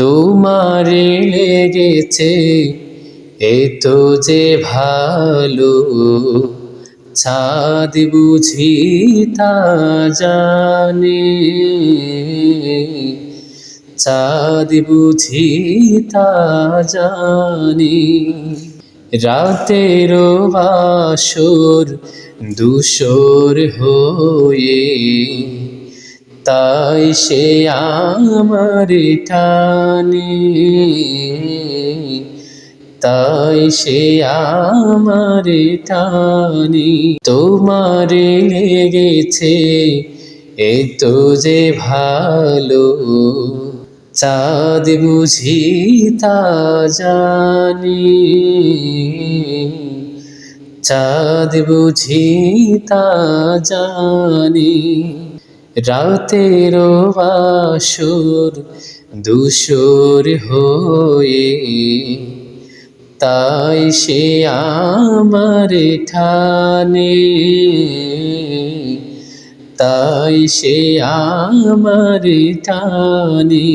তোমারে লেগেছে, এ তো যে ভালো। ছাদ বুঝি তা জানে চাঁদ বুঝি তা জানি। রাতের বাসর দুশোর হয়ে তাই সে আমার টানে। তাই সে আমার টানি। তোমারে লেগেছে এ তো যে ভালো, চাঁদ বুঝি তা জানি। চাঁদ বুঝি তা জানি। রাতের বাসর দুশোর হয়ে তাই সে আমার ঠানে তাই সে আমার টানে